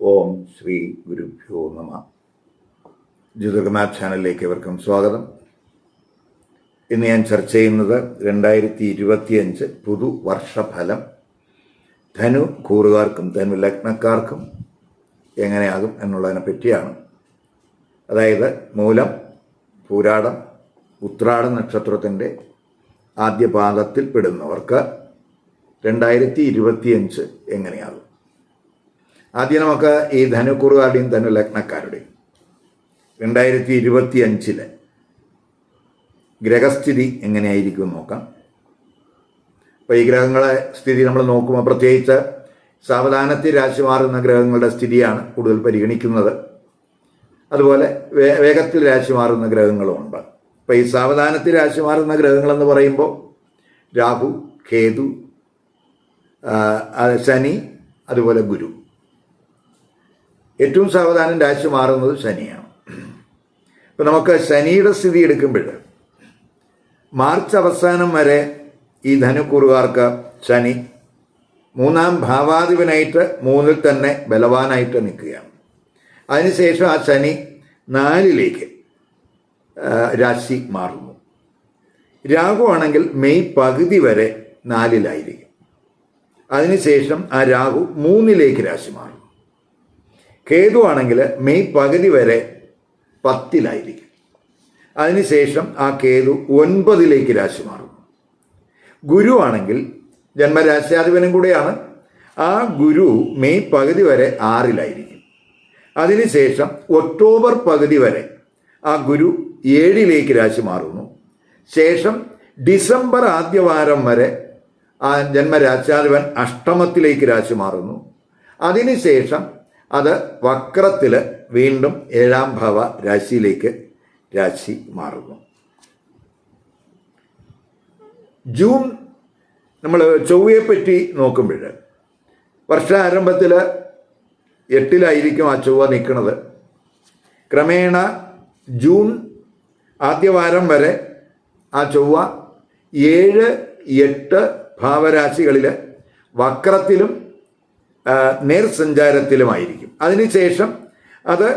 ഓം ശ്രീ ഗുരുഭ്യോ നമ. ജ്യോതിർമാത് ചാനലിലേക്ക് ഇവർക്കും സ്വാഗതം. ഇന്ന് ഞാൻ ചർച്ച ചെയ്യുന്നത് രണ്ടായിരത്തി ഇരുപത്തിയഞ്ച് പുതുവർഷഫലം. ധനു കൂറുകാർക്കും ധനു ലഗ്നക്കാർക്കും എങ്ങനെയാകും എന്നുള്ളതിനെ പറ്റിയാണ്. അതായത് മൂലം പൂരാടം ഉത്രാട നക്ഷത്രത്തിന്റെ ആദ്യ പാദത്തിൽ പെടുന്നവർക്ക് രണ്ടായിരത്തി ഇരുപത്തിയഞ്ച് എങ്ങനെയാകും? ആദ്യം നമുക്ക് ഈ ധനുക്കുറുകാരുടെയും ധനു ലഗ്നക്കാരുടെയും രണ്ടായിരത്തി ഇരുപത്തി അഞ്ചിലെ ഗ്രഹസ്ഥിതി എങ്ങനെയായിരിക്കും നോക്കാം. അപ്പോൾ ഈ ഗ്രഹങ്ങളെ സ്ഥിതി നമ്മൾ നോക്കുമ്പോൾ പ്രത്യേകിച്ച് സാവധാനത്തിൽ രാശി മാറുന്ന ഗ്രഹങ്ങളുടെ സ്ഥിതിയാണ് കൂടുതൽ പരിഗണിക്കുന്നത്. അതുപോലെ വേഗത്തിൽ രാശി മാറുന്ന ഗ്രഹങ്ങളുമുണ്ട് അപ്പോൾ ഈ സാവധാനത്തിൽ രാശി മാറുന്ന ഗ്രഹങ്ങളെന്ന് പറയുമ്പോൾ രാഹു കേതു ശനി അതുപോലെ ഗുരു. ഏറ്റവും സാവധാനം രാശി മാറുന്നത് ശനിയാണ്. ഇപ്പം നമുക്ക് ശനിയുടെ സ്ഥിതി എടുക്കുമ്പോൾ മാർച്ച് അവസാനം വരെ ഈ ധനുക്കുറുകാർക്ക് ശനി മൂന്നാം ഭാവാധിപനായിട്ട് മൂന്നിൽ തന്നെ ബലവാനായിട്ട് നിൽക്കുകയാണ്. അതിനുശേഷം ആ ശനി നാലിലേക്ക് രാശി മാറുന്നു. രാഹു ആണെങ്കിൽ മെയ് പകുതി വരെ നാലിലായിരിക്കും. അതിനുശേഷം ആ രാഹു മൂന്നിലേക്ക് രാശി മാറും. കേതു ആണെങ്കിൽ മെയ് പകുതി വരെ പത്തിലായിരിക്കും. അതിനുശേഷം ആ കേതു ഒൻപതിലേക്ക് രാശി മാറും. ഗുരു ആണെങ്കിൽ ജന്മരാശ്യാധിപനും കൂടെയാണ്. ആ ഗുരു മെയ് പകുതി വരെ ആറിലായിരിക്കും. അതിനുശേഷം ഒക്ടോബർ പകുതി വരെ ആ ഗുരു ഏഴിലേക്ക് രാശി മാറുന്നു. ശേഷം ഡിസംബർ ആദ്യവാരം വരെ ആ ജന്മരാശ്യാധിപൻ അഷ്ടമത്തിലേക്ക് രാശി മാറുന്നു. അതിനുശേഷം അത് വക്രത്തിൽ വീണ്ടും ഏഴാം ഭാവ രാശിയിലേക്ക് രാശി മാറുന്നു. ജൂൺ നമ്മൾ ചൊവ്വയെപ്പറ്റി നോക്കുമ്പോൾ വർഷാരംഭത്തിൽ എട്ടിലായിരിക്കും ആ ചൊവ്വ നിൽക്കുന്നത് ക്രമേണ ജൂൺ ആദ്യവാരം വരെ ആ ചൊവ്വ ഏഴ് എട്ട് ഭാവരാശികളിൽ വക്രത്തിലും നേർസഞ്ചാരത്തിലുമായിരിക്കും. അതിനുശേഷം അത്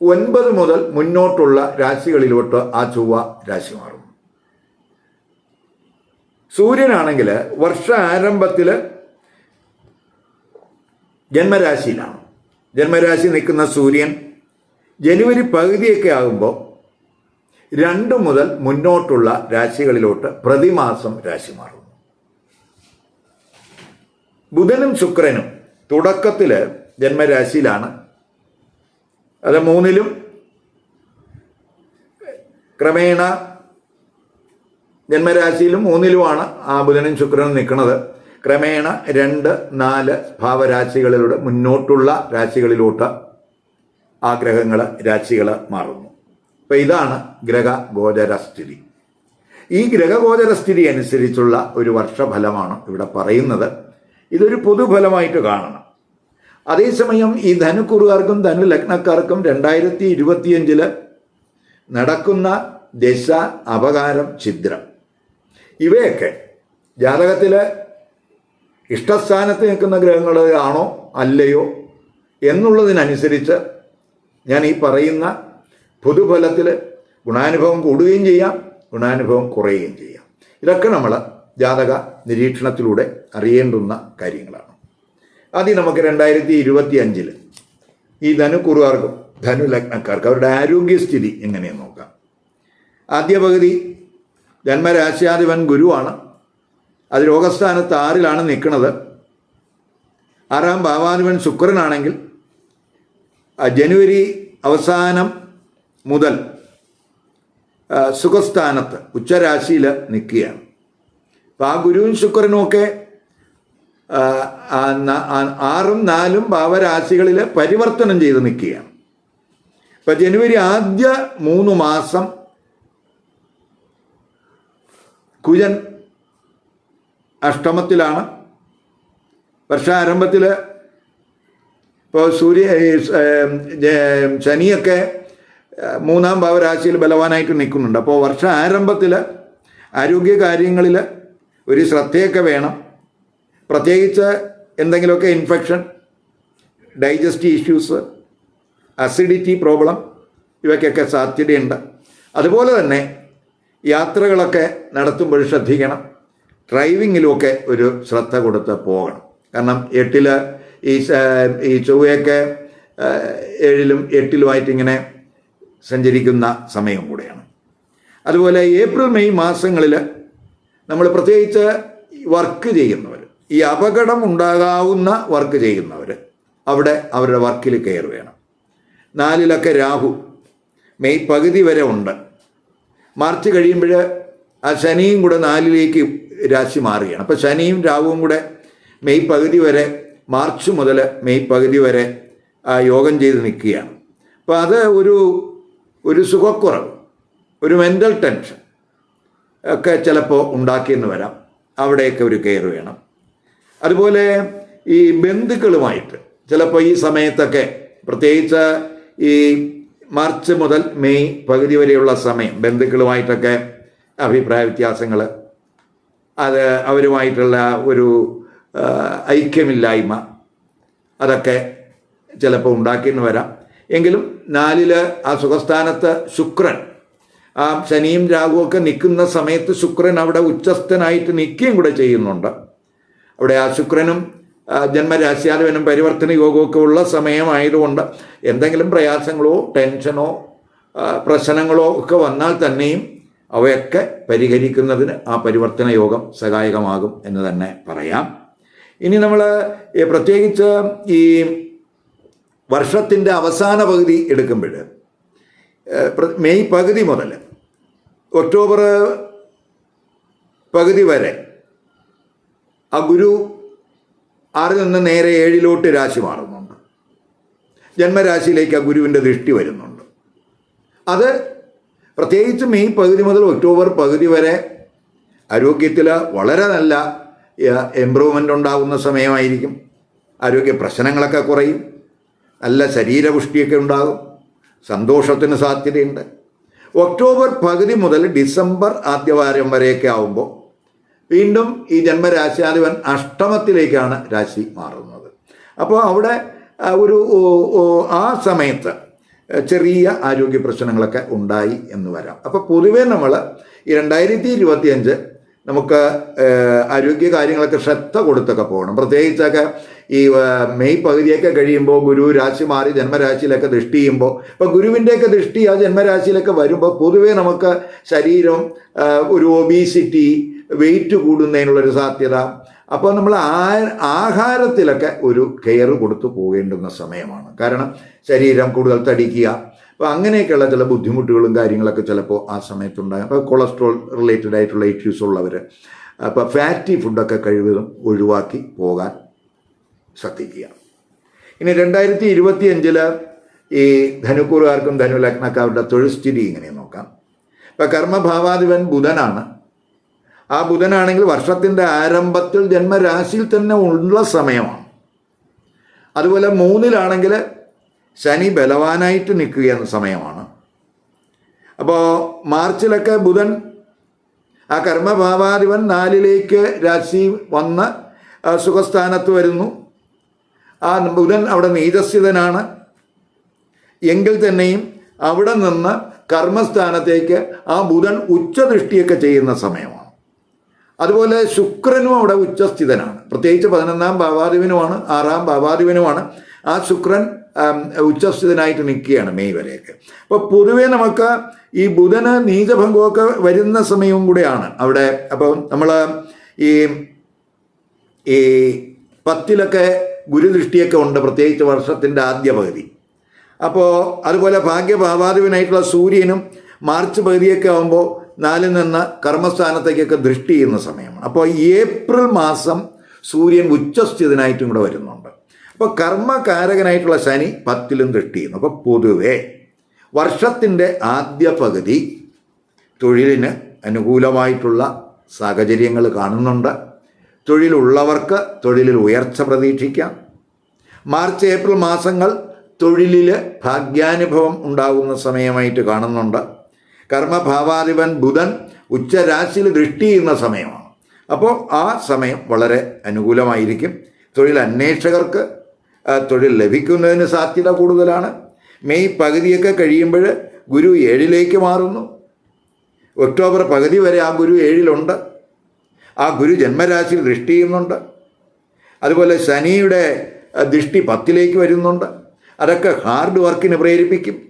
ഒൻപത് മുതൽ മുന്നോട്ടുള്ള രാശികളിലോട്ട് ആ ചൊവ്വ രാശി മാറും. സൂര്യനാണെങ്കിൽ വർഷ ആരംഭത്തിൽ ജന്മരാശിയിലാണ്. ജന്മരാശി നിൽക്കുന്ന സൂര്യൻ ജനുവരി പകുതിയൊക്കെ ആകുമ്പോൾ രണ്ട് മുതൽ മുന്നോട്ടുള്ള രാശികളിലോട്ട് പ്രതിമാസം രാശി മാറും ബുധനും ശുക്രനും തുടക്കത്തിൽ ജന്മരാശിയിലാണ്. അത് മൂന്നിലും ക്രമേണ ജന്മരാശിയിലും മൂന്നിലുമാണ് ആ ബുധനും ശുക്രനും നിൽക്കുന്നത്. ക്രമേണ രണ്ട് നാല് ഭാവരാശികളിലൂടെ മുന്നോട്ടുള്ള രാശികളിലോട്ട് ആ ഗ്രഹങ്ങൾ രാശികൾ മാറുന്നു. അപ്പം ഇതാണ് ഗ്രഹ സ്ഥിതി ഈ ഗ്രഹഗോചര സ്ഥിതി അനുസരിച്ചുള്ള ഒരു വർഷഫലമാണ് ഇവിടെ പറയുന്നത്. ഇതൊരു പൊതുഫലമായിട്ട് കാണണം. അതേസമയം ഈ ധനുക്കുറുകാർക്കും ധനു ലഗ്നക്കാർക്കും രണ്ടായിരത്തി ഇരുപത്തിയഞ്ചിൽ നടക്കുന്ന ദശ അപകാരം ഛിദ്രം. ഇവയൊക്കെ ജാതകത്തിൽ ഇഷ്ടസ്ഥാനത്ത് നിൽക്കുന്ന ഗ്രഹങ്ങൾ ആണോ അല്ലയോ എന്നുള്ളതിനനുസരിച്ച് ഞാൻ ഈ പറയുന്ന പൊതുഫലത്തിൽ ഗുണാനുഭവം കൂടുകയും ചെയ്യാം ഗുണാനുഭവം കുറയുകയും ചെയ്യാം. ഇതൊക്കെ നമ്മൾ ജാതക നിരീക്ഷണത്തിലൂടെ അറിയേണ്ടുന്ന കാര്യങ്ങളാണ്. ആദ്യം നമുക്ക് രണ്ടായിരത്തി ഇരുപത്തി അഞ്ചിൽ ഈ ധനുക്കുറുകാർക്കും ധനു ലഗ്നക്കാർക്ക് അവരുടെ ആരോഗ്യസ്ഥിതി എങ്ങനെയെന്ന് നോക്കാം. ആദ്യ പകുതി ജന്മരാശ്യാധിപൻ ഗുരുവാണ്. അത് രോഗസ്ഥാനത്ത് ആറിലാണ് നിൽക്കുന്നത്. ആറാം ഭാവാധിപൻ ശുക്രനാണെങ്കിൽ ജനുവരി അവസാനം മുതൽ സുഖസ്ഥാനത്ത് ഉച്ചരാശിയിൽ നിൽക്കുകയാണ്. അപ്പോൾ ആ ഗുരുവും ശുക്രനും ഒക്കെ ആറും നാലും ഭാവരാശികളിൽ പരിവർത്തനം ചെയ്ത് നിൽക്കുകയാണ്. ഇപ്പം ജനുവരി ആദ്യ മൂന്ന് മാസം കുജൻ അഷ്ടമത്തിലാണ്. വർഷാരംഭത്തിൽ ഇപ്പോൾ സൂര്യ ശനിയൊക്കെ മൂന്നാം ഭാവരാശിയിൽ ബലവാനായിട്ട് നിൽക്കുന്നുണ്ട്. അപ്പോൾ വർഷ ആരംഭത്തിൽ ആരോഗ്യ കാര്യങ്ങളിൽ ഒരു ശ്രദ്ധയൊക്കെ വേണം. പ്രത്യേകിച്ച് എന്തെങ്കിലുമൊക്കെ infection digestive issues acidity problem ഇവയ്ക്കൊക്കെ സാധ്യതയുണ്ട്. അതുപോലെ തന്നെ യാത്രകളൊക്കെ നടത്തുമ്പോൾ ശ്രദ്ധിക്കണം. ഡ്രൈവിങ്ങിലുമൊക്കെ ഒരു ശ്രദ്ധ കൊടുത്ത് പോകണം. കാരണം എട്ടിൽ ഈ ഈ ചൊവ്വയൊക്കെ ഏഴിലും എട്ടിലുമായിട്ട് ഇങ്ങനെ സഞ്ചരിക്കുന്ന സമയം കൂടെയാണ്. അതുപോലെ ഏപ്രിൽ മെയ് മാസങ്ങളിൽ നമ്മൾ പ്രത്യേകിച്ച് വർക്ക് ചെയ്യുന്നവർ ഈ അപകടം ഉണ്ടാകാവുന്ന വർക്ക് ചെയ്യുന്നവർ അവിടെ അവരുടെ വർക്കിൽ കെയർ വേണം നാലിലൊക്കെ രാഹു മെയ് പകുതി വരെ ഉണ്ട്. മാർച്ച് കഴിയുമ്പോൾ ആ ശനിയും കൂടെ നാലിലേക്ക് രാശി മാറുകയാണ്. അപ്പോൾ ശനിയും രാഹുവും കൂടെ മെയ് പകുതി വരെ മാർച്ച് മുതൽ മെയ് പകുതി വരെ യോഗം ചെയ്ത് നിൽക്കുകയാണ്. അപ്പോൾ അത് ഒരു ഒരു സുഖക്കുറവ് ഒരു മെന്റൽ ടെൻഷൻ ഒക്കെ ചിലപ്പോൾ ഉണ്ടാക്കിയെന്ന് വരാം. അവിടെയൊക്കെ ഒരു കെയർ വേണം അതുപോലെ ഈ ബന്ധുക്കളുമായിട്ട് ചിലപ്പോൾ ഈ സമയത്തൊക്കെ പ്രത്യേകിച്ച് ഈ മാർച്ച് മുതൽ മെയ് പകുതി വരെയുള്ള സമയം ബന്ധുക്കളുമായിട്ടൊക്കെ അഭിപ്രായ വ്യത്യാസങ്ങൾ അത് അവരുമായിട്ടുള്ള ഒരു ഐക്യമില്ലായ്മ അതൊക്കെ ചിലപ്പോൾ ഉണ്ടാക്കിയെന്ന് വരാം. എങ്കിലും നാലിൽ ആ സുഖസ്ഥാനത്ത് ശുക്രൻ ആ ശനിയും രാഹുവൊക്കെ നിൽക്കുന്ന സമയത്ത് ശുക്രൻ അവിടെ ഉച്ചസ്ഥനായിട്ട് നിൽക്കുകയും കൂടെ ചെയ്യുന്നുണ്ട്. അവിടെ ആ ശുക്രനും ജന്മരാശിയാലുവിനും പരിവർത്തന യോഗമൊക്കെ ഉള്ള സമയമായതുകൊണ്ട് എന്തെങ്കിലും പ്രയാസങ്ങളോ ടെൻഷനോ പ്രശ്നങ്ങളോ ഒക്കെ വന്നാൽ തന്നെയും അവയൊക്കെ പരിഹരിക്കുന്നതിന് ആ പരിവർത്തന യോഗം സഹായകമാകും എന്ന് തന്നെ പറയാം. ഇനി നമ്മൾ പ്രത്യേകിച്ച് ഈ വർഷത്തിന്റെ അവസാന പകുതി എടുക്കുമ്പോൾ മെയ് പകുതി മുതൽ ഒക്ടോബർ പകുതി വരെ ആ ഗുരു ആറിൽ നിന്ന് നേരെ ഏഴിലോട്ട് രാശി മാറുന്നുണ്ട്. ജന്മരാശിയിലേക്ക് ആ ഗുരുവിന്റെ ദൃഷ്ടി വരുന്നുണ്ട്. അത് പ്രത്യേകിച്ച് മെയ് പകുതി മുതൽ ഒക്ടോബർ പകുതി വരെ ആരോഗ്യത്തിൽ വളരെ നല്ല ഇമ്പ്രൂവ്മെന്റ് ഉണ്ടാകുന്ന സമയമായിരിക്കും. ആരോഗ്യ പ്രശ്നങ്ങളൊക്കെ കുറയും. നല്ല ശരീരപുഷ്ടിയൊക്കെ ഉണ്ടാകും. സന്തോഷത്തിന് സാധ്യതയുണ്ട്. ഒക്ടോബർ പകുതി മുതൽ ഡിസംബർ ആദ്യവാരം വരെയൊക്കെ ആവുമ്പോൾ വീണ്ടും ഈ ജന്മരാശാധിപൻ അഷ്ടമത്തിലേക്കാണ് രാശി മാറുന്നത്. അപ്പോൾ അവിടെ ഒരു ആ സമയത്ത് ചെറിയ ആരോഗ്യ പ്രശ്നങ്ങളൊക്കെ ഉണ്ടായി എന്ന് വരാം. അപ്പോൾ പൊതുവേ നമ്മൾ ഈ രണ്ടായിരത്തി ഇരുപത്തിയഞ്ച് നമുക്ക് ആരോഗ്യ കാര്യങ്ങളൊക്കെ ശ്രദ്ധ കൊടുത്തൊക്കെ പോകണം. പ്രത്യേകിച്ചൊക്കെ ഈ മെയ് പകുതിയൊക്കെ കഴിയുമ്പോൾ ഗുരു രാശി മാറി ജന്മരാശിയിലൊക്കെ ദൃഷ്ടി ചെയ്യുമ്പോൾ ഇപ്പോൾ ഗുരുവിന്റെയൊക്കെ ദൃഷ്ടി ആ ജന്മരാശിയിലൊക്കെ വരുമ്പോൾ പൊതുവേ നമുക്ക് ശരീരം ഒരു ഒബീസിറ്റി വെയിറ്റ് കൂടുന്നതിനുള്ളൊരു സാധ്യത. അപ്പോൾ നമ്മൾ ആഹാരത്തിലൊക്കെ ഒരു കെയർ കൊടുത്തു പോകേണ്ടുന്ന സമയമാണ്. കാരണം ശരീരം കൂടുതൽ തടിക്കുക. അപ്പോൾ അങ്ങനെയൊക്കെയുള്ള ചില ബുദ്ധിമുട്ടുകളും കാര്യങ്ങളൊക്കെ ചിലപ്പോൾ ആ സമയത്തുണ്ടാകും. അപ്പോൾ കൊളസ്ട്രോൾ റിലേറ്റഡ് ആയിട്ടുള്ള ഇഷ്യൂസ് ഉള്ളവർ അപ്പോൾ ഫാറ്റി ഫുഡൊക്കെ കഴിവതും ഒഴിവാക്കി പോകാൻ ശ്രദ്ധിക്കുക. ഇനി രണ്ടായിരത്തി ഇരുപത്തി അഞ്ചിൽ ഈ ധനുക്കൂറുകാർക്കും ധനുലഗ്നക്കാരുടെ തൊഴിൽ സ്ഥിതി ഇങ്ങനെ നോക്കാം. ഇപ്പം കർമ്മഭാവാധിപൻ ബുധനാണ്. ആ ബുധനാണെങ്കിൽ വർഷത്തിന്റെ ആരംഭത്തിൽ ജന്മരാശിയിൽ തന്നെ ഉള്ള സമയമാണ്. അതുപോലെ മൂന്നിലാണെങ്കിൽ ശനി ബലവാനായിട്ട് നിൽക്കുന്ന സമയമാണ്. അപ്പോൾ മാർച്ചിലൊക്കെ ബുധൻ ആ കർമ്മഭാവാധിപൻ നാലിലേക്ക് രാശി വന്ന് സുഖസ്ഥാനത്ത് വരുന്നു. ആ ബുധൻ അവിടെ നീതസ്ഥിതനാണ് എങ്കിൽ തന്നെയും അവിടെ നിന്ന് കർമ്മസ്ഥാനത്തേക്ക് ആ ബുധൻ ഉച്ചദൃഷ്ടിയൊക്കെ ചെയ്യുന്ന സമയമാണ്. അതുപോലെ ശുക്രനും അവിടെ ഉച്ചസ്ഥിതനാണ്. പ്രത്യേകിച്ച് പതിനൊന്നാം ഭാവാധിപനുമാണ് ആറാം ഭാവാധിപനുമാണ്. ആ ശുക്രൻ ഉച്ചസ്ഥിതനായിട്ട് നിൽക്കുകയാണ് മെയ് വരെയൊക്കെ. അപ്പോൾ പൊതുവേ നമുക്ക് ഈ ബുധന് നീചഭംഗമൊക്കെ വരുന്ന സമയവും കൂടെയാണ്. അവിടെ അപ്പോൾ നമ്മൾ ഈ ഈ പത്തിലൊക്കെ ഗുരുദൃഷ്ടിയൊക്കെ ഉണ്ട് പ്രത്യേകിച്ച് വർഷത്തിന്റെ ആദ്യ പകുതി. അപ്പോൾ അതുപോലെ ഭാഗ്യഭാവാധിപനായിട്ടുള്ള സൂര്യനും മാർച്ച് പകുതിയൊക്കെ ആകുമ്പോൾ നാലിൽ നിന്ന് കർമ്മസ്ഥാനത്തേക്കൊക്കെ ദൃഷ്ടി ചെയ്യുന്ന സമയമാണ്. അപ്പോൾ ഏപ്രിൽ മാസം സൂര്യൻ ഉച്ചസ്ഥിതനായിട്ടും കൂടെ വരുന്നുണ്ട്. അപ്പോൾ കർമ്മകാരകനായിട്ടുള്ള ശനി പത്തിലും ദൃഷ്ടി ചെയ്യുന്നു. അപ്പോൾ പൊതുവേ വർഷത്തിന്റെ ആദ്യ പകുതി തൊഴിലിന് അനുകൂലമായിട്ടുള്ള സാഹചര്യങ്ങൾ കാണുന്നുണ്ട്. തൊഴിലുള്ളവർക്ക് തൊഴിലിൽ ഉയർച്ച പ്രതീക്ഷിക്കാം. മാർച്ച് ഏപ്രിൽ മാസങ്ങൾ തൊഴിലിൽ ഭാഗ്യാനുഭവം ഉണ്ടാകുന്ന സമയമായിട്ട് കാണുന്നുണ്ട്. കർമ്മഭാവാധിപൻ ബുധൻ ഉച്ചരാശിയിൽ ദൃഷ്ടി ചെയ്യുന്ന സമയമാണ്. അപ്പോൾ ആ സമയം വളരെ അനുകൂലമായിരിക്കും. തൊഴിൽ അന്വേഷകർക്ക് തൊഴിൽ ലഭിക്കുന്നതിന് സാധ്യത കൂടുതലാണ്. മെയ് പകുതിയൊക്കെ കഴിയുമ്പോൾ ഗുരു ഏഴിലേക്ക് മാറുന്നു. ഒക്ടോബർ പകുതി വരെ ആ ഗുരു ഏഴിലുണ്ട്. ആ ഗുരു ജന്മരാശിയിൽ ദൃഷ്ടി ചെയ്യുന്നുണ്ട്. അതുപോലെ ശനിയുടെ ദൃഷ്ടി പത്തിലേക്ക് വരുന്നുണ്ട്. അതൊക്കെ ഹാർഡ് വർക്കിന് പ്രേരിപ്പിക്കും.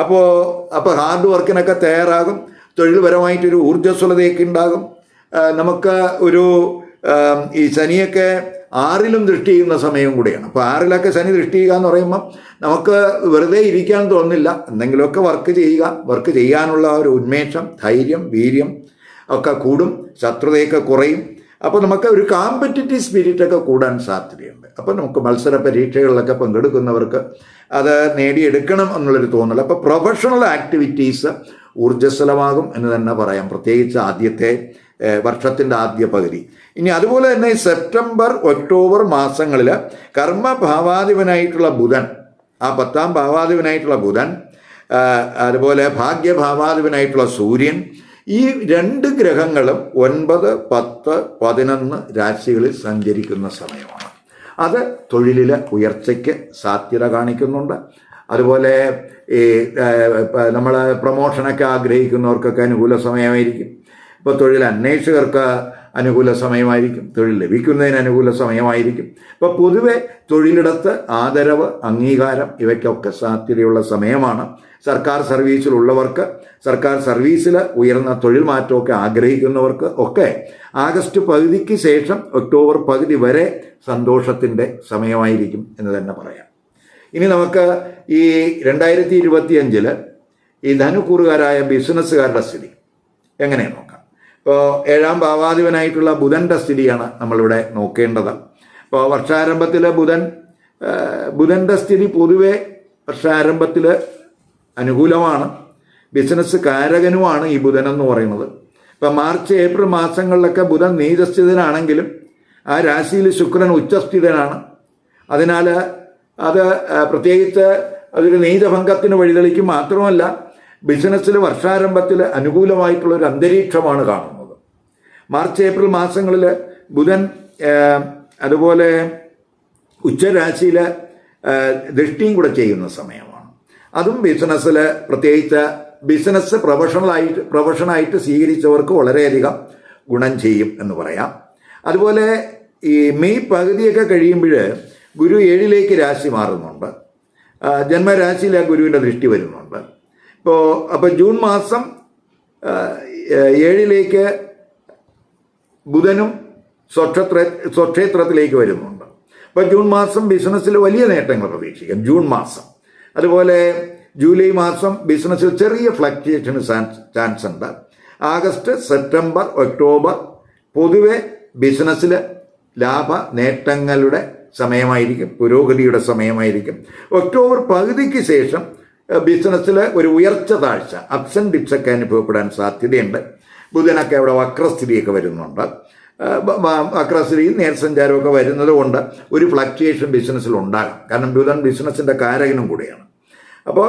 അപ്പോൾ അപ്പോൾ ഹാർഡ് വർക്കിനൊക്കെ തയ്യാറാകും. തൊഴിൽപരമായിട്ടൊരു ഊർജസ്വലതയൊക്കെ ഉണ്ടാകും. നമുക്ക് ഒരു ഈ ശനിയൊക്കെ ആറിലും ദൃഷ്ടി ചെയ്യുന്ന സമയം കൂടിയാണ്. അപ്പോൾ ആറിലൊക്കെ ശനി ദൃഷ്ടി ചെയ്യുക എന്ന് പറയുമ്പം നമുക്ക് വെറുതെ ഇരിക്കാൻ തോന്നില്ല എന്തെങ്കിലുമൊക്കെ വർക്ക് ചെയ്യുക. വർക്ക് ചെയ്യാനുള്ള ഒരു ഉന്മേഷം ധൈര്യം വീര്യം ഒക്കെ കൂടും. ശത്രുതയൊക്കെ കുറയും. അപ്പോൾ നമുക്ക് ഒരു കോമ്പറ്റിറ്റീവ് സ്പിരിറ്റൊക്കെ കൂടാൻ സാധ്യതയുണ്ട്. അപ്പോൾ നമുക്ക് മത്സര പരീക്ഷകളിലൊക്കെ പങ്കെടുക്കുന്നവർക്ക് അത് നേടിയെടുക്കണം എന്നുള്ളൊരു തോന്നൽ. അപ്പോൾ പ്രൊഫഷണൽ ആക്ടിവിറ്റീസ് ഊർജസ്വലമാകും എന്ന് തന്നെ പറയാം. പ്രത്യേകിച്ച് ആദ്യത്തെ വർഷത്തിന്റെ ആദ്യ പകുതി. ഇനി അതുപോലെ തന്നെ സെപ്റ്റംബർ ഒക്ടോബർ മാസങ്ങളിൽ കർമ്മഭാവാധിപനായിട്ടുള്ള ബുധൻ ആ പത്താം ഭാവാധിപനായിട്ടുള്ള ബുധൻ അതുപോലെ ഭാഗ്യഭാവാധിപനായിട്ടുള്ള സൂര്യൻ ഈ രണ്ട് ഗ്രഹങ്ങളും ഒൻപത് പത്ത് പതിനൊന്ന് രാശികളിൽ സഞ്ചരിക്കുന്ന സമയമാണ്. അത് തൊഴിലിൽ ഉയർച്ചയ്ക്ക് സാധ്യത കാണിക്കുന്നുണ്ട്. അതുപോലെ ഈ നമ്മൾ പ്രൊമോഷനൊക്കെ ആഗ്രഹിക്കുന്നവർക്കൊക്കെ അനുകൂല സമയമായിരിക്കും. ഇപ്പോൾ തൊഴിൽ അന്വേഷകർക്ക് അനുകൂല സമയമായിരിക്കും. തൊഴിൽ ലഭിക്കുന്നതിന് അനുകൂല സമയമായിരിക്കും. ഇപ്പോൾ പൊതുവെ തൊഴിലിടത്ത് ആദരവ് അംഗീകാരം ഇവയ്ക്കൊക്കെ സാധ്യതയുള്ള സമയമാണ്. സർക്കാർ സർവീസിലുള്ളവർക്ക് സർക്കാർ സർവീസിൽ ഉയർന്ന തൊഴിൽ മാറ്റമൊക്കെ ആഗ്രഹിക്കുന്നവർക്ക് ഒക്കെ ആഗസ്റ്റ് പകുതിക്ക് ശേഷം ഒക്ടോബർ പകുതി വരെ സന്തോഷത്തിന്റെ സമയമായിരിക്കും എന്ന് തന്നെ പറയാം. ഇനി നമുക്ക് ഈ രണ്ടായിരത്തി ഇരുപത്തിയഞ്ചിൽ ഈ ധനുക്കൂറുകാരായ ബിസിനസ്സുകാരുടെ സ്ഥിതി എങ്ങനെയാണ് നോക്കാം? ഇപ്പോൾ ഏഴാം ഭാവാധിപനായിട്ടുള്ള ബുധന്റെ സ്ഥിതിയാണ് നമ്മളിവിടെ നോക്കേണ്ടത്. ഇപ്പോൾ വർഷാരംഭത്തിൽ ബുധൻ ബുധന്റെ സ്ഥിതി പൊതുവെ വർഷാരംഭത്തിൽ അനുകൂലമാണ്. ബിസിനസ് കാരകനുമാണ് ഈ ബുധൻ എന്ന് പറയുന്നത്. ഇപ്പം മാർച്ച് ഏപ്രിൽ മാസങ്ങളിലൊക്കെ ബുധൻ നീചസ്ഥിതനാണെങ്കിലും ആ രാശിയിൽ ശുക്രൻ ഉച്ചസ്ഥിതനാണ്. അതിനാൽ അത് പ്രത്യേകിച്ച് അതൊരു നീചഭംഗത്തിന് വഴിതെളിക്കും മാത്രമല്ല ബിസിനസ്സിൽ വർഷാരംഭത്തിൽ അനുകൂലമായിട്ടുള്ള ഒരു അന്തരീക്ഷമാണ് കാണുന്നത്. മാർച്ച് ഏപ്രിൽ മാസങ്ങളിൽ ബുധൻ അതുപോലെ ഉച്ചരാശിയിൽ ദൃഷ്ടിയും കൂടെ ചെയ്യുന്ന സമയമാണ്. അതും ബിസിനസ്സിൽ പ്രത്യേകിച്ച് ബിസിനസ് പ്രൊഫഷണലായിട്ട് പ്രൊഫഷണായിട്ട് സ്വീകരിച്ചവർക്ക് വളരെയധികം ഗുണം ചെയ്യും എന്ന് പറയാം. അതുപോലെ ഈ മെയ് പകുതിയൊക്കെ കഴിയുമ്പോൾ ഗുരു ഏഴിലേക്ക് രാശി മാറുന്നുണ്ട്. ജന്മരാശിയിലെ ഗുരുവിന്റെ ദൃഷ്ടി വരുന്നുണ്ട്. ഇപ്പോൾ അപ്പോൾ ജൂൺ മാസം ഏഴിലേക്ക് ബുധനും സ്വക്ഷത്ര സ്വക്ഷേത്രത്തിലേക്ക് വരുന്നുണ്ട്. അപ്പോൾ ജൂൺ മാസം ബിസിനസ്സിൽ വലിയ നേട്ടങ്ങൾ പ്രതീക്ഷിക്കാം. ജൂൺ മാസം. അതുപോലെ ജൂലൈ മാസം ബിസിനസ്സിൽ ചെറിയ ഫ്ലക്ച്വേഷന് ചാൻസ് ഉണ്ട്. ആഗസ്റ്റ് സെപ്റ്റംബർ ഒക്ടോബർ പൊതുവെ ബിസിനസ്സിൽ ലാഭ നേട്ടങ്ങളുടെ സമയമായിരിക്കും പുരോഗതിയുടെ സമയമായിരിക്കും. ഒക്ടോബർ പകുതിക്ക് ശേഷം ബിസിനസ്സിൽ ഒരു ഉയർച്ച താഴ്ച അപ്സ് ആൻഡ് ഡിപ്സ് അനുഭവപ്പെടാൻ സാധ്യതയുണ്ട്. ബുധനൊക്കെ അവിടെ വക്രസ്ഥിതിയൊക്കെ വരുന്നുണ്ട്. വക്രസ്ഥിതി നേർസഞ്ചാരമൊക്കെ വരുന്നത് കൊണ്ട് ഒരു ഫ്ലക്ച്വേഷൻ ബിസിനസ്സിൽ ഉണ്ടാകാം. കാരണം ബുധൻ ബിസിനസ്സിന്റെ കാരകനും കൂടിയാണ്. അപ്പോൾ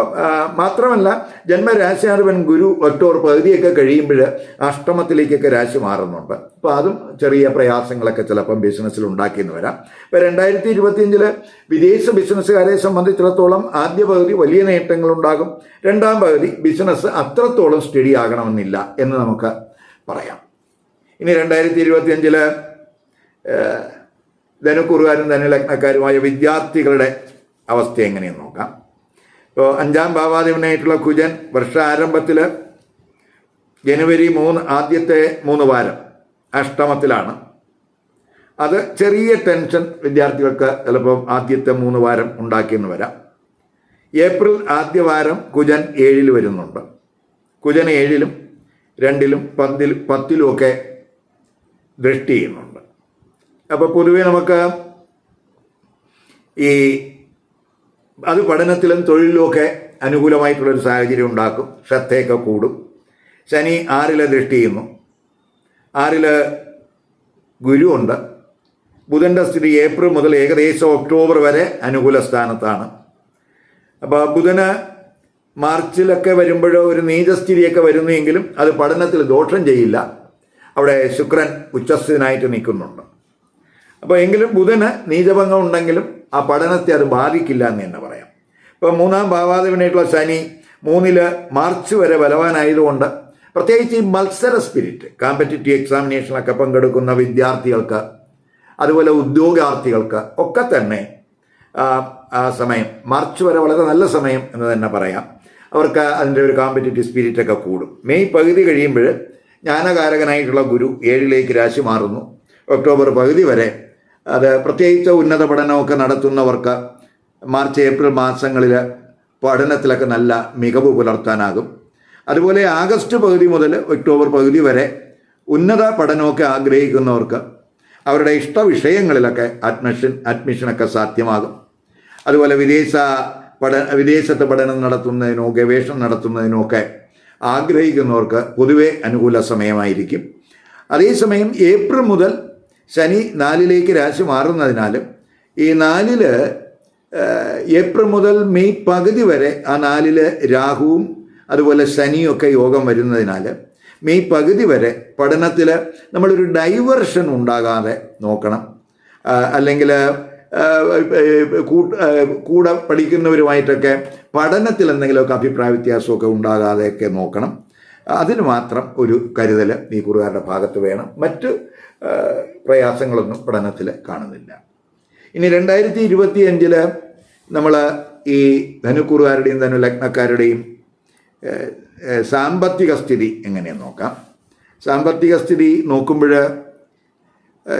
മാത്രമല്ല ജന്മരാശിയാധിപൻ ഗുരു ഒക്ടോബർ പകുതിയൊക്കെ കഴിയുമ്പോൾ അഷ്ടമത്തിലേക്കൊക്കെ രാശി മാറുന്നുണ്ട്. അപ്പോൾ അതും ചെറിയ പ്രയാസങ്ങളൊക്കെ ചിലപ്പം ബിസിനസ്സിൽ ഉണ്ടാക്കിയെന്ന് വരാം. ഇപ്പോൾ രണ്ടായിരത്തി ഇരുപത്തിയഞ്ചിൽ വിദേശ ബിസിനസ്സുകാരെ സംബന്ധിച്ചിടത്തോളം ആദ്യ പകുതി വലിയ നേട്ടങ്ങളുണ്ടാകും. രണ്ടാം പകുതി ബിസിനസ് അത്രത്തോളം സ്റ്റഡി ആകണമെന്നില്ല എന്ന് നമുക്ക് പറയാം. ഇനി രണ്ടായിരത്തി ഇരുപത്തിയഞ്ചിൽ ധനുക്കുറുകാരും ധനലഗ്നക്കാരുമായ വിദ്യാർത്ഥികളുടെ അവസ്ഥ എങ്ങനെയെന്ന് നോക്കാം. ഇപ്പോൾ അഞ്ചാം ഭാവാധിപനായിട്ടുള്ള കുജൻ വർഷാരംഭത്തിൽ ജനുവരി മൂന്ന് ആദ്യത്തെ മൂന്ന് വാരം അഷ്ടമത്തിലാണ്. അത് ചെറിയ ടെൻഷൻ വിദ്യാർത്ഥികൾക്ക് ചിലപ്പോൾ ആദ്യത്തെ മൂന്ന് വാരം ഉണ്ടാക്കിയെന്ന് വരാം. ഏപ്രിൽ ആദ്യ വാരം കുജൻ ഏഴിൽ വരുന്നുണ്ട്. കുജൻ ഏഴിലും രണ്ടിലും പത്തിലും പത്തിലുമൊക്കെ ദൃഷ്ടി ചെയ്യുന്നുണ്ട്. അപ്പോൾ പൊതുവെ നമുക്ക് ഈ അത് പഠനത്തിലും തൊഴിലിലുമൊക്കെ അനുകൂലമായിട്ടുള്ളൊരു സാഹചര്യം ഉണ്ടാക്കും. ശ്രദ്ധയൊക്കെ കൂടും. ശനി ആറിൽ ദൃഷ്ടി ചെയ്യുന്നു. ആറിൽ ഗുരുവുണ്ട് ബുധന്റെ സ്ഥിതി ഏപ്രിൽ മുതൽ ഏകദേശം ഒക്ടോബർ വരെ അനുകൂല സ്ഥാനത്താണ്. അപ്പോൾ ബുധന് മാർച്ചിലൊക്കെ വരുമ്പോഴോ ഒരു നീചസ്ഥിതിയൊക്കെ വരുന്നെങ്കിലും അത് പഠനത്തിൽ ദോഷം ചെയ്യില്ല. അവിടെ ശുക്രൻ ഉച്ചസ്ഥിതനായിട്ട് നിൽക്കുന്നുണ്ട്. അപ്പോൾ എങ്കിലും ബുധന് നീചഭംഗം ഉണ്ടെങ്കിലും ആ പഠനത്തെ അത് ബാധിക്കില്ല എന്ന് തന്നെ പറയാം. ഇപ്പം മൂന്നാം ഭാവാധിപനായിട്ടുള്ള ശനി മൂന്നിൽ മാർച്ച് വരെ ബലവാനായതുകൊണ്ട് പ്രത്യേകിച്ച് ഈ മത്സര സ്പിരിറ്റ് കോമ്പറ്റിറ്റീവ് എക്സാമിനേഷനൊക്കെ പങ്കെടുക്കുന്ന വിദ്യാർത്ഥികൾക്ക് അതുപോലെ ഉദ്യോഗാർത്ഥികൾക്ക് ഒക്കെ തന്നെ ആ സമയം മാർച്ച് വരെ വളരെ നല്ല സമയം എന്ന് തന്നെ പറയാം. അവർക്ക് അതിന്റെ ഒരു കോമ്പറ്റേറ്റീവ് സ്പിരിറ്റൊക്കെ കൂടും. മെയ് പകുതി കഴിയുമ്പോൾ ജ്ഞാനകാരകനായിട്ടുള്ള ഗുരു ഏഴിലേക്ക് രാശി മാറുന്നു. ഒക്ടോബർ പകുതി വരെ അത് പ്രത്യേകിച്ച് ഉന്നത പഠനമൊക്കെ നടത്തുന്നവർക്ക് മാർച്ച് ഏപ്രിൽ മാസങ്ങളിൽ പഠനത്തിലൊക്കെ നല്ല മികവ് പുലർത്താനാകും. അതുപോലെ ആഗസ്റ്റ് പകുതി മുതൽ ഒക്ടോബർ പകുതി വരെ ഉന്നത പഠനമൊക്കെ ആഗ്രഹിക്കുന്നവർക്ക് അവരുടെ ഇഷ്ട വിഷയങ്ങളിലൊക്കെ അഡ്മിഷൻ അഡ്മിഷനൊക്കെ സാധ്യമാകും. അതുപോലെ വിദേശ പഠ വിദേശത്ത് പഠനം നടത്തുന്നതിനോ ഗവേഷണം നടത്തുന്നതിനോ ഒക്കെ ആഗ്രഹിക്കുന്നവർക്ക് പൊതുവെ അനുകൂല സമയമായിരിക്കും. അതേസമയം ഏപ്രിൽ മുതൽ ശനി നാലിലേക്ക് രാശി മാറുന്നതിനാലും ഈ നാലിൽ ഏപ്രിൽ മുതൽ മെയ് പകുതി വരെ ആ നാലിൽ രാഹുവും അതുപോലെ ശനിയും ഒക്കെ യോഗം വരുന്നതിനാൽ മെയ് പകുതി വരെ പഠനത്തിൽ നമ്മളൊരു ഡൈവേർഷൻ ഉണ്ടാകാതെ നോക്കണം. അല്ലെങ്കിൽ കൂടെ പഠിക്കുന്നവരുമായിട്ടൊക്കെ പഠനത്തിൽ എന്തെങ്കിലുമൊക്കെ അഭിപ്രായ വ്യത്യാസമൊക്കെ ഉണ്ടാകാതെയൊക്കെ നോക്കണം. അതിന് മാത്രം ഒരു കരുതൽ ഈ കുറുകാരുടെ ഭാഗത്ത് വേണം. മറ്റ് പ്രയാസങ്ങളൊന്നും പഠനത്തിൽ കാണുന്നില്ല. ഇനി രണ്ടായിരത്തി ഇരുപത്തി അഞ്ചിൽ നമ്മൾ ഈ ധനുക്കുറുകാരുടെയും ധനു ലഗ്നക്കാരുടെയും ഏഹ്, ഏഹ്, സാമ്പത്തിക സ്ഥിതി എങ്ങനെയെന്ന് നോക്കാം. സാമ്പത്തിക സ്ഥിതി നോക്കുമ്പോൾ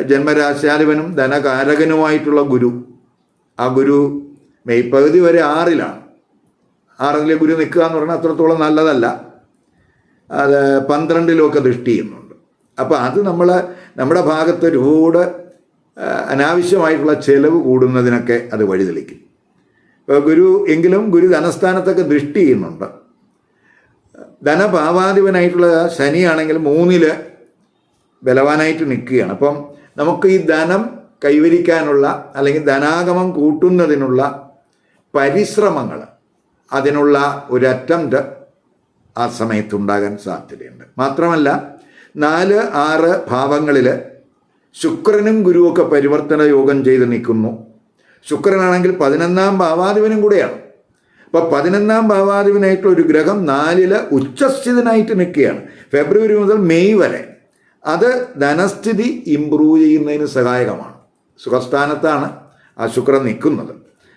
ജന്മരാശാധിപനും ധനകാരകനുമായിട്ടുള്ള ഗുരു ആ ഗുരു മെയ് പകുതി വരെ ആറിലാണ്. ആറിലെ ഗുരു നിൽക്കുക എന്ന് പറഞ്ഞാൽ അത്രത്തോളം നല്ലതല്ല. അത് പന്ത്രണ്ടിലുമൊക്കെ ദൃഷ്ടി ചെയ്യുന്നുണ്ട്. അപ്പോൾ അത് നമ്മൾ നമ്മുടെ ഭാഗത്ത് ഒരുപാട് അനാവശ്യമായിട്ടുള്ള ചെലവ് കൂടുന്നതിനൊക്കെ അത് വഴിതെളിക്കും ഗുരു എങ്കിലും ഗുരു ധനസ്ഥാനത്തൊക്കെ ദൃഷ്ടി ചെയ്യുന്നുണ്ട്. ധനഭാവാധിപനായിട്ടുള്ള ശനിയാണെങ്കിൽ മൂന്നിൽ ബലവാനായിട്ട് നിൽക്കുകയാണ്. അപ്പം നമുക്ക് ഈ ധനം കൈവരിക്കാനുള്ള അല്ലെങ്കിൽ ധനാഗമം കൂട്ടുന്നതിനുള്ള പരിശ്രമങ്ങൾ അതിനുള്ള ഒരു അറ്റംപ്റ്റ് ആ സമയത്തുണ്ടാകാൻ സാധ്യതയുണ്ട്. മാത്രമല്ല നാല് ആറ് ഭാവങ്ങളിൽ ശുക്രനും ഗുരുവൊക്കെ പരിവർത്തന യോഗം ചെയ്ത് നിൽക്കുന്നു. ശുക്രനാണെങ്കിൽ പതിനൊന്നാം ഭാവാധിപനും കൂടെയാണ്. അപ്പോൾ പതിനൊന്നാം ഭാവാധിപനായിട്ടുള്ള ഒരു ഗ്രഹം നാലിൽ ഉച്ചസ്ഥിതനായിട്ട് നിൽക്കുകയാണ്. ഫെബ്രുവരി മുതൽ മെയ് വരെ. അത് ധനസ്ഥിതി ഇമ്പ്രൂവ് ചെയ്യുന്നതിന് സഹായകമാണ്. സുഖസ്ഥാനത്താണ് ആ ശുക്രൻ നിൽക്കുന്നത്.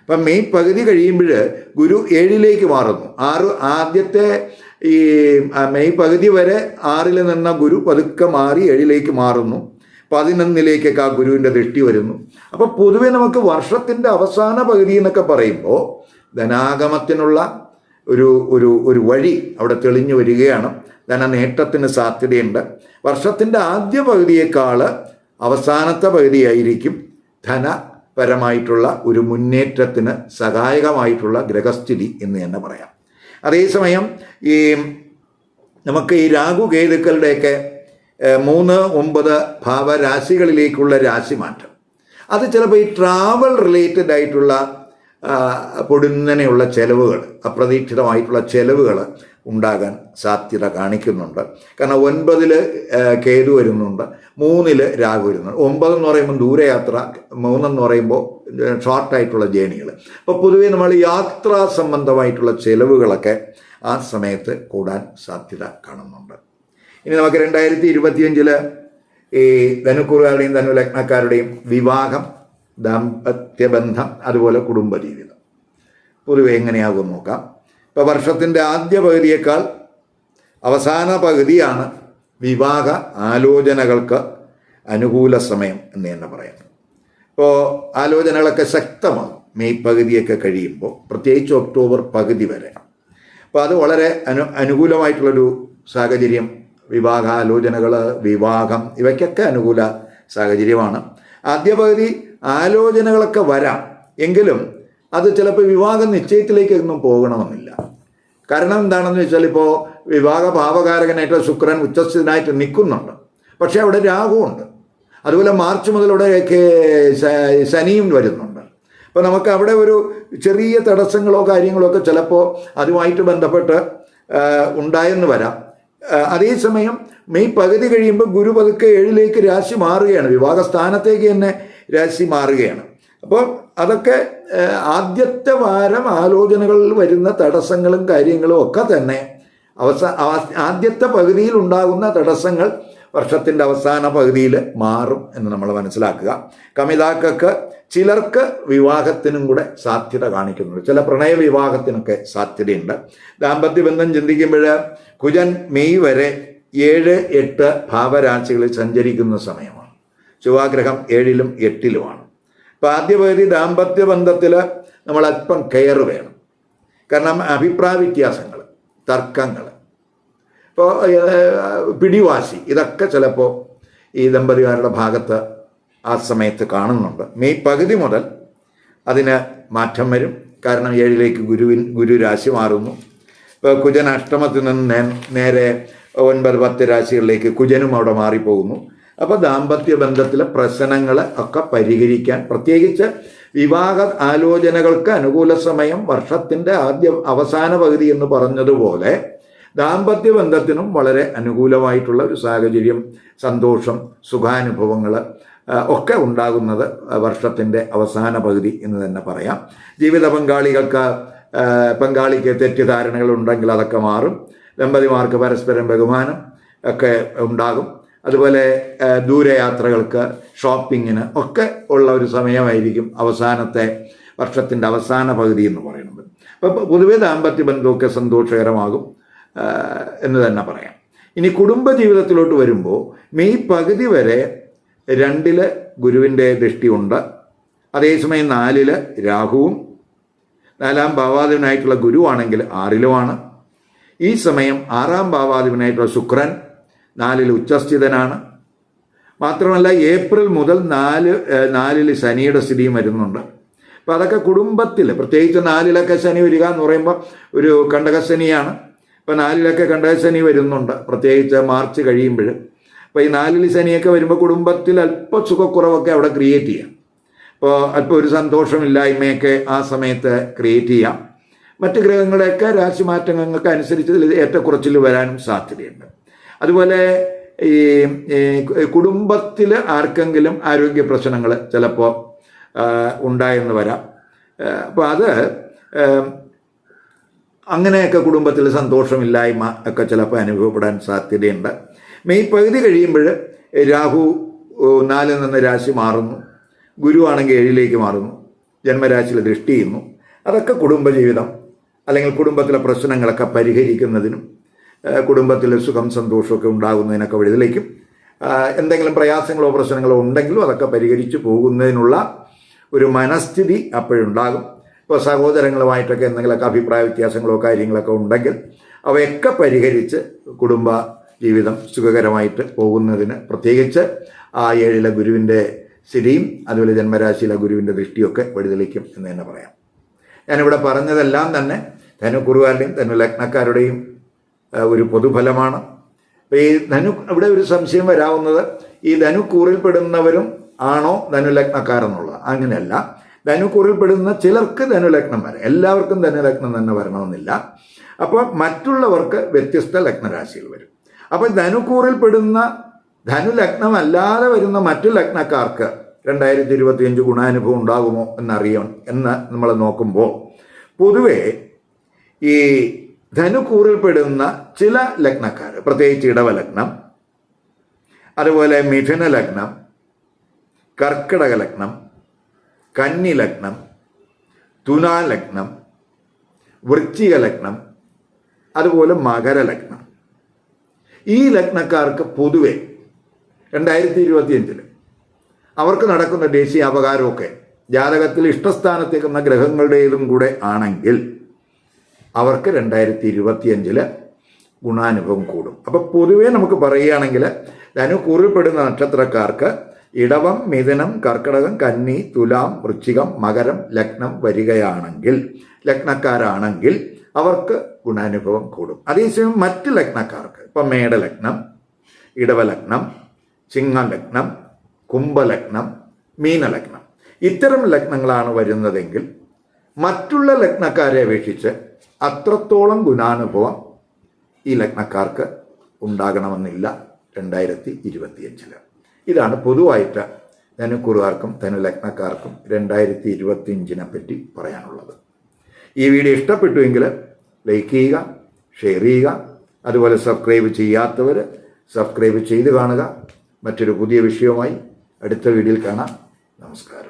അപ്പം മെയ് പകുതി കഴിയുമ്പോൾ ഗുരു ഏഴിലേക്ക് മാറുന്നു. ആറ് ആദ്യത്തെ ഈ മെയ് പകുതി വരെ ആറിൽ നിന്ന ഗുരു പതുക്കെ മാറി ഏഴിലേക്ക് മാറുന്നു. പതിനൊന്നിലേക്കൊക്കെ ആ ഗുരുവിന്റെ ദൃഷ്ടി വരുന്നു. അപ്പോൾ പൊതുവെ നമുക്ക് വർഷത്തിന്റെ അവസാന പകുതി എന്നൊക്കെ പറയുമ്പോൾ ധനാഗമത്തിനുള്ള ഒരു ഒരു ഒരു വഴി അവിടെ തെളിഞ്ഞു വരികയാണ്. ധനനേട്ടത്തിന് സാധ്യതയുണ്ട്. വർഷത്തിന്റെ ആദ്യ പകുതിയേക്കാൾ അവസാനത്തെ പകുതിയായിരിക്കും ധനപരമായിട്ടുള്ള ഒരു മുന്നേറ്റത്തിന് സഹായകമായിട്ടുള്ള ഗ്രഹസ്ഥിതി എന്ന് തന്നെ പറയാം. അതേസമയം ഈ നമുക്ക് ഈ രാഹു കേതുക്കളുടെയൊക്കെ ഏഹ്, മൂന്ന് ഒമ്പത് ഭാവരാശികളിലേക്കുള്ള രാശിമാറ്റം. അത് ചിലപ്പോൾ ഈ ട്രാവൽ റിലേറ്റഡ് ആയിട്ടുള്ള പൊടുന്നനെയുള്ള ചെലവുകൾ അപ്രതീക്ഷിതമായിട്ടുള്ള ചെലവുകൾ ഉണ്ടാകാൻ സാധ്യത കാണിക്കുന്നുണ്ട്. കാരണം ഒൻപതിൽ കേതു വരുന്നുണ്ട് മൂന്നിൽ രാഹു വരുന്നുണ്ട്. ഒമ്പതെന്ന് പറയുമ്പോൾ ദൂരയാത്ര മൂന്നെന്ന് പറയുമ്പോൾ ഷോർട്ടായിട്ടുള്ള ജേണികൾ അപ്പോൾ പൊതുവേ നമ്മൾ യാത്രാ സംബന്ധമായിട്ടുള്ള ചെലവുകളൊക്കെ ആ സമയത്ത് കൂടാൻ സാധ്യത കാണുന്നുണ്ട്. ഇനി നമുക്ക് രണ്ടായിരത്തി ഇരുപത്തിയഞ്ചിൽ ഈ ധനുക്കുറുകാരുടെയും ധനുലഗ്നക്കാരുടെയും വിവാഹം ദാമ്പത്യബന്ധം അതുപോലെ കുടുംബജീവിതം. പൊതുവെ എങ്ങനെയാകും നോക്കാം. ഇപ്പോൾ വർഷത്തിന്റെ ആദ്യ പകുതിയേക്കാൾ അവസാന പകുതിയാണ് വിവാഹ ആലോചനകൾക്ക് അനുകൂല സമയം എന്ന് തന്നെ പറയാം. ഇപ്പോൾ ആലോചനകളൊക്കെ ശക്തമാകും മെയ് പകുതിയൊക്കെ കഴിയുമ്പോൾ പ്രത്യേകിച്ച് ഒക്ടോബർ പകുതി വരെ. അപ്പോൾ അത് വളരെ അനു അനുകൂലമായിട്ടുള്ളൊരു സാഹചര്യം വിവാഹാലോചനകൾ വിവാഹം ഇവയ്ക്കൊക്കെ അനുകൂല സാഹചര്യമാണ്. ആദ്യ പകുതി ആലോചനകളൊക്കെ വരാം. എങ്കിലും അത് ചിലപ്പോൾ വിവാഹ നിശ്ചയത്തിലേക്കൊന്നും പോകണമെന്നില്ല. കാരണം എന്താണെന്ന് വെച്ചാൽ ഇപ്പോൾ വിവാഹ ഭാവകാരകനായിട്ട് ശുക്രൻ ഉച്ചസ്ഥിതനായിട്ട് നിൽക്കുന്നുണ്ട്. പക്ഷേ അവിടെ രാഹുവുണ്ട്. അതുപോലെ മാർച്ച് മുതൽ ഇവിടെ ശനിയും വരുന്നുണ്ട്. അപ്പോൾ നമുക്ക് അവിടെ ഒരു ചെറിയ തടസ്സങ്ങളോ കാര്യങ്ങളോ ഒക്കെ ചിലപ്പോൾ അതുമായിട്ട് ബന്ധപ്പെട്ട് ഉണ്ടായെന്ന് വരാം. അതേസമയം മെയ് പകുതി കഴിയുമ്പോൾ ഗുരു പതുക്കെ ഏഴിലേക്ക് രാശി മാറുകയാണ്. വിവാഹ സ്ഥാനത്തേക്ക് തന്നെ രാശി മാറുകയാണ്. അപ്പോൾ അതൊക്കെ ആദ്യത്തെ വാരം ആലോചനകളിൽ വരുന്ന തടസ്സങ്ങളും കാര്യങ്ങളും ഒക്കെ തന്നെ അവസാ ആദ്യത്തെ പകുതിയിൽ ഉണ്ടാകുന്ന തടസ്സങ്ങൾ വർഷത്തിന്റെ അവസാന പകുതിയിൽ മാറും എന്ന് നമ്മൾ മനസ്സിലാക്കുക. കമിതാക്കൾക്ക് ചിലർക്ക് വിവാഹത്തിനും കൂടെ സാധ്യത കാണിക്കുന്നുണ്ട്. ചില പ്രണയ വിവാഹത്തിനൊക്കെ സാധ്യതയുണ്ട്. ദാമ്പത്യ ബന്ധം ചിന്തിക്കുമ്പോൾ കുജൻ മെയ് വരെ ഏഴ് എട്ട് ഭാവരാശികളിൽ സഞ്ചരിക്കുന്ന സമയമാണ്. ചൊവ്വാഗ്രഹം ഏഴിലും എട്ടിലുമാണ്. അപ്പോൾ ആദ്യ പകുതി ദാമ്പത്യ ബന്ധത്തിൽ നമ്മൾ അല്പം കെയർ വേണം. കാരണം അഭിപ്രായ വ്യത്യാസങ്ങൾ തർക്കങ്ങൾ ഇപ്പോൾ പിടിവാശി. ഇതൊക്കെ ചിലപ്പോൾ ഈ ദമ്പതിമാരുടെ ഭാഗത്ത് ആ സമയത്ത് കാണുന്നുണ്ട്. മെയ് പകുതി മുതൽ അതിന് മാറ്റം വരും. കാരണം ഏഴിലേക്ക് ഗുരുവിൻ ഗുരു രാശി മാറുന്നു. ഇപ്പോൾ കുജൻ അഷ്ടമത്തിൽ നിന്ന് നേരെ ഒൻപത് പത്ത് രാശികളിലേക്ക് കുജനും അവിടെ മാറിപ്പോകുന്നു. അപ്പോൾ ദാമ്പത്യ ബന്ധത്തിലെ പ്രശ്നങ്ങൾ ഒക്കെ പരിഹരിക്കാൻ പ്രത്യേകിച്ച് വിവാഹ ആലോചനകൾക്ക് അനുകൂല സമയം വർഷത്തിന്റെ ആദ്യ അവസാന പകുതി എന്ന് പറഞ്ഞതുപോലെ ദാമ്പത്യ ബന്ധത്തിനും വളരെ അനുകൂലമായിട്ടുള്ള ഒരു സാഹചര്യം സന്തോഷം സുഖാനുഭവങ്ങൾ ഒക്കെ ഉണ്ടാകുന്നത് വർഷത്തിന്റെ അവസാന പകുതി എന്ന് തന്നെ പറയാം. ജീവിത പങ്കാളികൾക്ക് പങ്കാളിക്ക് തെറ്റിദ്ധാരണകൾ ഉണ്ടെങ്കിൽ അതൊക്കെ മാറും. ദമ്പതിമാർക്ക് പരസ്പരം ബഹുമാനം ഒക്കെ ഉണ്ടാകും. അതുപോലെ ദൂരയാത്രകൾക്ക് ഷോപ്പിങ്ങിന് ഒക്കെ ഉള്ള ഒരു സമയമായിരിക്കും അവസാനത്തെ വർഷത്തിന്റെ അവസാന പകുതി എന്ന് പറയുന്നത്. അപ്പം പൊതുവെ ദാമ്പത്യ ബന്ധമൊക്കെ സന്തോഷകരമാകും. എന്ന് തന്നെ പറയാം. ഇനി കുടുംബ ജീവിതത്തിലോട്ട് വരുമ്പോൾ മെയ് പകുതി വരെ രണ്ടിൽ ഗുരുവിന്റെ ദൃഷ്ടിയുണ്ട്. അതേസമയം നാലിൽ രാഹുവും നാലാം ഭാവാധിപനായിട്ടുള്ള ഗുരുവാണെങ്കിൽ ആറിലുമാണ്. ഈ സമയം ആറാം ഭാവാധിപനായിട്ടുള്ള ശുക്രൻ നാലിൽ ഉച്ചസ്ഥിതനാണ്. മാത്രമല്ല ഏപ്രിൽ മുതൽ നാല് നാലിൽ ശനിയുടെ സ്ഥിതിയും വരുന്നുണ്ട്. അപ്പം അതൊക്കെ കുടുംബത്തിൽ പ്രത്യേകിച്ച് നാലിലൊക്കെ ശനി വരിക എന്ന് പറയുമ്പോൾ ഒരു കണ്ടകശനിയാണ്. ഇപ്പം നാലിലൊക്കെ കണ്ടകശനി വരുന്നുണ്ട്. പ്രത്യേകിച്ച് മാർച്ച് കഴിയുമ്പോൾ. അപ്പോൾ ഈ നാലിൽ ശനിയൊക്കെ വരുമ്പോൾ കുടുംബത്തിൽ അല്പ സുഖക്കുറവൊക്കെ അവിടെ ക്രിയേറ്റ് ചെയ്യാം. അപ്പോൾ അല്പം ഒരു സന്തോഷമില്ലായ്മയൊക്കെ ആ സമയത്ത് ക്രിയേറ്റ് ചെയ്യാം. മറ്റ് ഗ്രഹങ്ങളുടെയൊക്കെ രാശിമാറ്റങ്ങൾക്ക് അനുസരിച്ച് ഇതിൽ ഏറ്റക്കുറച്ചിൽ വരാനും സാധ്യതയുണ്ട്. അതുപോലെ ഈ കുടുംബത്തിൽ ആർക്കെങ്കിലും ആരോഗ്യ പ്രശ്നങ്ങൾ ചിലപ്പോൾ ഉണ്ടായെന്ന് വരാം. അപ്പോൾ അത് അങ്ങനെയൊക്കെ കുടുംബത്തിൽ സന്തോഷമില്ലായ്മ ഒക്കെ ചിലപ്പോൾ അനുഭവപ്പെടാൻ സാധ്യതയുണ്ട്. മെയ് പകുതി കഴിയുമ്പോൾ രാഹു നാലിൽ നിന്ന് രാശി മാറുന്നു. ഗുരു ആണെങ്കിൽ ഏഴിലേക്ക് മാറുന്നു. ജന്മരാശിയിൽ ദൃഷ്ടി ചെയ്യുന്നു. അതൊക്കെ കുടുംബജീവിതം അല്ലെങ്കിൽ കുടുംബത്തിലെ പ്രശ്നങ്ങളൊക്കെ പരിഹരിക്കുന്നതിനും കുടുംബത്തിൽ സുഖം സന്തോഷമൊക്കെ ഉണ്ടാകുന്നതിനൊക്കെ വഴിതിലേക്കും എന്തെങ്കിലും പ്രയാസങ്ങളോ പ്രശ്നങ്ങളോ ഉണ്ടെങ്കിലും അതൊക്കെ പരിഹരിച്ചു പോകുന്നതിനുള്ള ഒരു മനസ്ഥിതി അപ്പോഴുണ്ടാകും. ഇപ്പോൾ സഹോദരങ്ങളുമായിട്ടൊക്കെ എന്തെങ്കിലുമൊക്കെ അഭിപ്രായ വ്യത്യാസങ്ങളോ കാര്യങ്ങളൊക്കെ ഉണ്ടെങ്കിൽ അവയൊക്കെ പരിഹരിച്ച് കുടുംബ ജീവിതം സുഖകരമായിട്ട് പോകുന്നതിന് പ്രത്യേകിച്ച് ആ ഏഴിലെ ഗുരുവിന്റെ സ്ഥിതിയും അതുപോലെ ജന്മരാശിയിലെ ഗുരുവിന്റെ ദൃഷ്ടിയൊക്കെ വഴിതെളിക്കും എന്ന് തന്നെ പറയാം. ഞാനിവിടെ പറഞ്ഞതെല്ലാം തന്നെ ധനു കുറുവാരുടെയും ധനു ലഗ്നക്കാരുടെയും ഒരു പൊതുഫലമാണ്. അപ്പോൾ ഈ ധനു ഇവിടെ ഒരു സംശയം വരാവുന്നത് ഈ ധനു കൂറിൽപ്പെടുന്നവരും ആണോ ധനുലഗ്നക്കാരെന്നുള്ളത് അങ്ങനെയല്ല. ധനുക്കൂറിൽപ്പെടുന്ന ചിലർക്ക് ധനുലഗ്നം വരാം. എല്ലാവർക്കും ധനുലഗ്നം തന്നെ വരണമെന്നില്ല. അപ്പോൾ മറ്റുള്ളവർക്ക് വ്യത്യസ്ത ലഗ്നരാശിയിൽ വരും. അപ്പോൾ ധനുക്കൂറിൽപ്പെടുന്ന ധനുലഗ്നമല്ലാതെ വരുന്ന മറ്റു ലഗ്നക്കാർക്ക് രണ്ടായിരത്തി ഇരുപത്തിയഞ്ച് ഗുണാനുഭവം ഉണ്ടാകുമോ എന്നറിയണം എന്ന് നമ്മൾ നോക്കുമ്പോൾ പൊതുവേ ഈ ധനുക്കൂറിൽപ്പെടുന്ന ചില ലഗ്നക്കാർ പ്രത്യേകിച്ച് ഇടവലഗ്നം അതുപോലെ മിഥുന ലഗ്നം കർക്കിടക ലഗ്നം കന്നി ലഗ്നം തുലാ ലഗ്നം വൃശ്ചിക ലഗ്നം അതുപോലെ മകര ലഗ്നം ഈ ലഗ്നക്കാർക്ക് പൊതുവെ രണ്ടായിരത്തി ഇരുപത്തിയഞ്ചിൽ അവർക്ക് നടക്കുന്ന ദേശീയ അപകാരമൊക്കെ ജാതകത്തിൽ ഇഷ്ടസ്ഥാനത്തേക്കുന്ന ഗ്രഹങ്ങളുടേതും കൂടെ ആണെങ്കിൽ അവർക്ക് രണ്ടായിരത്തി ഇരുപത്തിയഞ്ചിൽ ഗുണാനുഭവം കൂടും. അപ്പോൾ പൊതുവേ നമുക്ക് പറയുകയാണെങ്കിൽ ധനു കുറിപ്പെടുന്ന നക്ഷത്രക്കാർക്ക് ഇടവം മിഥുനം കർക്കിടകം കന്നി തുലാം വൃശ്ചികം മകരം ലഗ്നം വരികയാണെങ്കിൽ ലഗ്നക്കാരാണെങ്കിൽ അവർക്ക് ഗുണാനുഭവം കൂടും. അതേസമയം മറ്റ് ലഗ്നക്കാർക്ക് ഇപ്പം മേടലഗ്നം ഇടവലഗ്നം ചിങ്ങലഗ്നം കുംഭലഗ്നം മീനലഗ്നം ഇത്തരം ലഗ്നങ്ങളാണ് വരുന്നതെങ്കിൽ മറ്റുള്ള ലഗ്നക്കാരെ അപേക്ഷിച്ച് അത്രത്തോളം ഗുണാനുഭവം ഈ ലഗ്നക്കാർക്ക് ഉണ്ടാകണമെന്നില്ല രണ്ടായിരത്തി ഇരുപത്തിയഞ്ചിൽ. ഇതാണ് പൊതുവായിട്ട് ധനുക്കുറുകാർക്കും ധനുലഗ്നക്കാർക്കും രണ്ടായിരത്തി ഇരുപത്തിയഞ്ചിനെ പറ്റി പറയാനുള്ളത്. ഈ വീഡിയോ ഇഷ്ടപ്പെട്ടുവെങ്കിൽ ലൈക്ക് ചെയ്യുക ഷെയർ ചെയ്യുക അതുപോലെ സബ്സ്ക്രൈബ് ചെയ്യാത്തവർ സബ്സ്ക്രൈബ് ചെയ്ത് കാണുക. മറ്റൊരു പുതിയ വിഷയവുമായി അടുത്ത വീഡിയോയിൽ കാണാം. നമസ്കാരം.